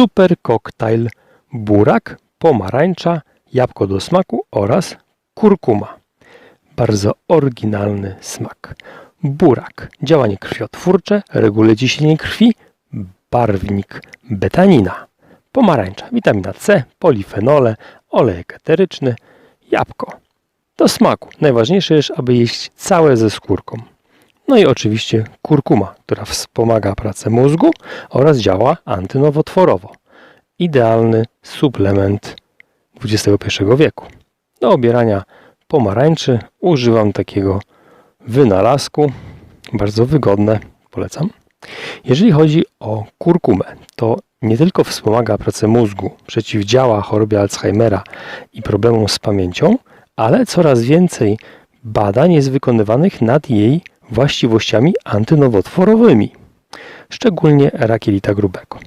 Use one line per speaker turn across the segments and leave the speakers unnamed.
super koktajl burak, pomarańcza, jabłko do smaku oraz kurkuma. Bardzo oryginalny smak. Burak. Działanie krwiotwórcze, reguluje ciśnienie krwi, barwnik betanina. Pomarańcza, witamina C, polifenole, olejek eteryczny, jabłko. Do smaku. Najważniejsze jest, aby jeść całe ze skórką. No i oczywiście kurkuma, która wspomaga pracę mózgu oraz działa antynowotworowo. Idealny suplement XXI wieku. Do obierania pomarańczy używam takiego wynalazku. Bardzo wygodne, polecam. Jeżeli chodzi o kurkumę, to nie tylko wspomaga pracę mózgu, przeciwdziała chorobie Alzheimera i problemom z pamięcią, ale coraz więcej badań jest wykonywanych nad jej właściwościami antynowotworowymi, szczególnie rakielita grubego.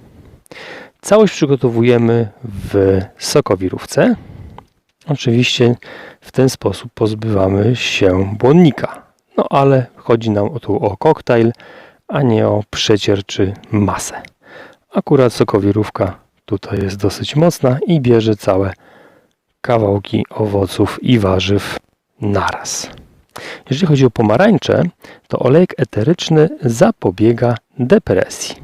Całość przygotowujemy w sokowirówce. Oczywiście w ten sposób pozbywamy się błonnika. No ale chodzi nam tu o koktajl, a nie o przecier czy masę. Akurat sokowirówka tutaj jest dosyć mocna i bierze całe kawałki owoców i warzyw naraz. Jeżeli chodzi o pomarańcze, to olejek eteryczny zapobiega depresji.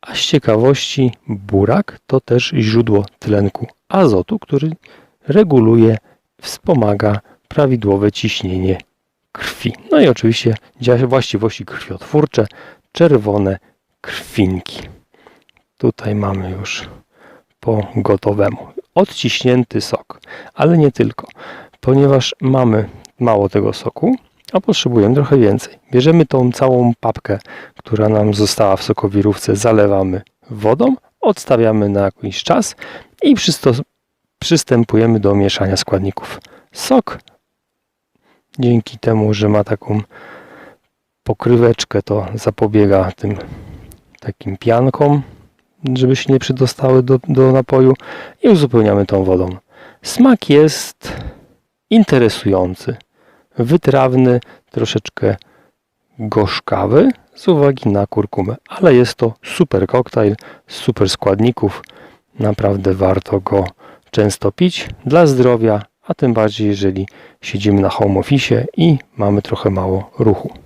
A z ciekawości burak to też źródło tlenku azotu, który reguluje, wspomaga prawidłowe ciśnienie krwi. No i oczywiście właściwości krwiotwórcze, czerwone krwinki. Tutaj mamy już po gotowemu. Odciśnięty sok, ale nie tylko, ponieważ mamy mało tego soku, a potrzebujemy trochę więcej. Bierzemy tą całą papkę, która nam została w sokowirówce, zalewamy wodą, odstawiamy na jakiś czas i przystępujemy do mieszania składników. Sok dzięki temu, że ma taką pokryweczkę, to zapobiega tym takim piankom, żeby się nie przydostały do, do napoju i uzupełniamy tą wodą. Smak jest interesujący, wytrawny, troszeczkę gorzkawy z uwagi na kurkumę, ale jest to super koktajl, super składników. Naprawdę warto go często pić dla zdrowia, a tym bardziej jeżeli siedzimy na home office i mamy trochę mało ruchu.